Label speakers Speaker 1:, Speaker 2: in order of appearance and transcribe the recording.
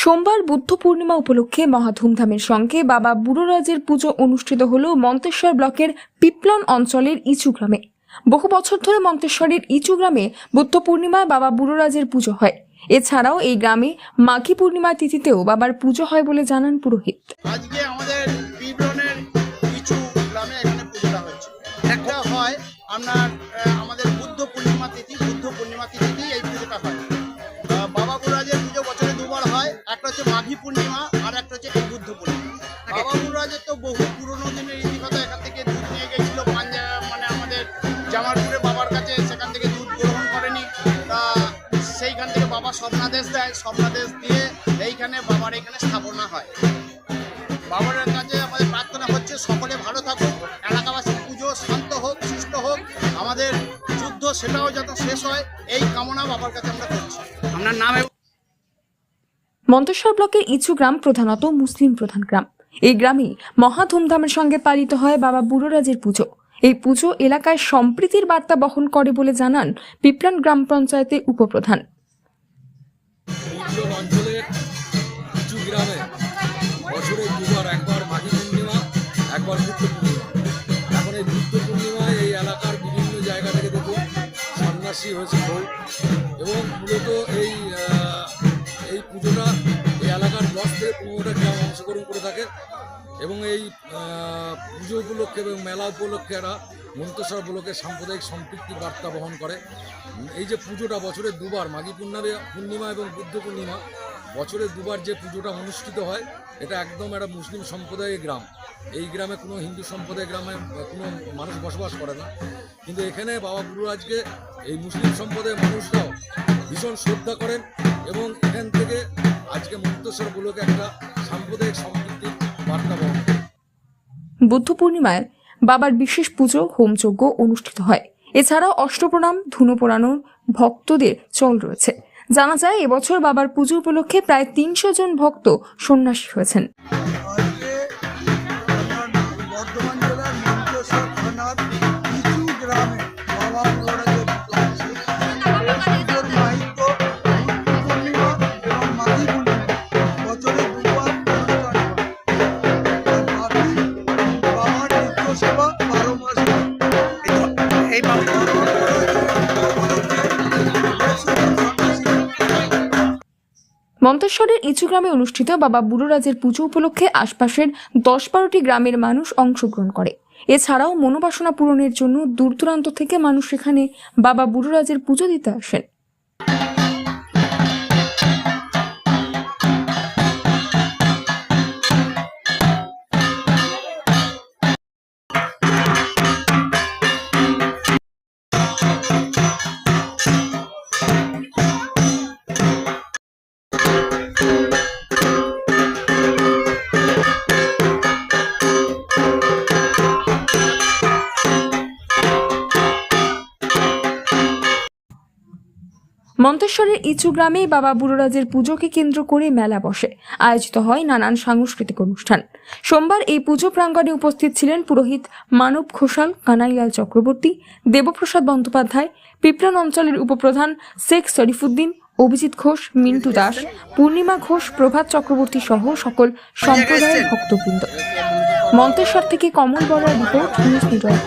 Speaker 1: সোমবার বুদ্ধ পূর্ণিমা উপলক্ষে মহা ধুমধামের সঙ্গে বাবা বুড়োরাজের পুজো অনুষ্ঠিত হল মন্তেশ্বর ব্লকের পিপলন অঞ্চলের ইচু গ্রামে। বহু বছর ধরে মন্তেশ্বরের ইচু গ্রামে বুদ্ধ পূর্ণিমায় বাবা বুড়োরাজের পুজো হয়। এছাড়াও এই গ্রামে মাঘী পূর্ণিমা তিথিতেও বাবার পুজো হয় বলে জানান পুরোহিত।
Speaker 2: আজকে আমাদের বিবরণের কিছু গ্রামে এখানে একটা হয় আমাদের বুদ্ধ পূর্ণিমা তিথি, বুদ্ধ পূর্ণিমা তিথিতেই এই বুদ্ধ পূর্ণিমা বাবা গুরুরাজের তো বহু পুরনো দিনের ইতিকথা, এখান থেকে দুধ নিয়ে গেছিল পাঞ্জাব মানে আমাদের জামালপুরে বাবার কাছে, সেখান থেকে দুধ গ্রহণ করেনি। তা সেইখান থেকে বাবা স্বপ্নাদেশ দেয়, স্বপ্নাদেশ দিয়ে এইখানে বাবার এখানে স্থাপনা হয়। বাবার কাছে আমাদের প্রার্থনা হচ্ছে, সকলে ভালো থাকুক, এলাকাবাসীর পুজো শান্ত হোক সুস্থ হোক, আমাদের যুদ্ধ সেটাও যাতে শেষ হয়। এই কামনা বাবার কাছে আমরা করছি। আপনার নাম এবং
Speaker 1: মন্তেশ্বর ব্লকের ইচু গ্রাম প্রধানত মুসলিম প্রধান গ্রাম। এই গ্রামে মহা ধুমধামের সঙ্গে পালিত হয় বাবা বুড়োরাজের পুজো। এই পুজো এলাকায় সম্প্রীতির বার্তা বহন করে বলে জানান পিপলান গ্রাম পঞ্চায়েতের উপপ্রধান।
Speaker 3: এবং মূলত এই এই এলাকার দশ থেকে পনেরোটা গ্রাম অংশগ্রহণ করে থাকে এবং এই পুজো উপলক্ষে এবং মেলা উপলক্ষে এরা মন্তেশ্বর উপলক্ষে সাম্প্রদায়িক সম্পৃক্তির বার্তা বহন করে। এই যে পুজোটা বছরে দুবার, মাঘী পূর্ণিমা পূর্ণিমা এবং বুদ্ধ পূর্ণিমা, বছরে দুবার যে পুজোটা অনুষ্ঠিত হয়, এটা একদম একটা মুসলিম সম্প্রদায়ের গ্রাম। এই গ্রামে কোনো হিন্দু সম্প্রদায়ের গ্রামে কোনো মানুষ বসবাস করে না। কিন্তু এখানে বাবা গুরুরাজকে এই মুসলিম সম্প্রদায়ের মানুষরাও ভীষণ শ্রদ্ধা করেন। এবং এখান থেকে আজকে মুক্তেশ্বর ব্লকে একটা সাম্প্রদায়িক সম্পৃক্তির বার্তা বহন
Speaker 1: বুদ্ধ পূর্ণিমায় বাবার বিশেষ পুজো হোমযজ্ঞ অনুষ্ঠিত হয়। এছাড়াও অষ্টপ্রণাম, ধুনো পোড়ানোর ভক্তদের চল রয়েছে। জানা যায়, এবছর বাবার পুজো উপলক্ষে প্রায় তিনশো জন ভক্ত সন্ন্যাসী হয়েছেন। মন্তেশ্বরের ইচু গ্রামে অনুষ্ঠিত বাবা বুড়োরাজের পুজো উপলক্ষে আশপাশের দশ বারোটি গ্রামের মানুষ অংশগ্রহণ করে এছাড়াও মনোবাসনা পূরণের জন্য দূর দূরান্ত থেকে মানুষ এখানে বাবা বুড়োরাজের পুজো দিতে আসেন মন্তেশ্বরের ইচু গ্রামে বাবা বুড়োরাজের পুজোকে কেন্দ্র করে মেলা বসে। আয়োজিত হয় নানান সাংস্কৃতিক অনুষ্ঠান। সোমবার এই পুজো প্রাঙ্গণে উপস্থিত ছিলেন পুরোহিত মানব ঘোষাল, কানাইলাল চক্রবর্তী, দেবপ্রসাদ বন্দ্যোপাধ্যায় পিপলান অঞ্চলের উপপ্রধান শেখ শরীফুদ্দিন, অভিজিৎ ঘোষ, মিন্টু দাস, পূর্ণিমা ঘোষ, প্রভাত চক্রবর্তী সহ সকল সম্প্রদায়ের ভক্তবৃন্দ। মন্তেশ্বর থেকে কমল বড়ার রিপোর্ট, নিউজ নেটওয়ার্ক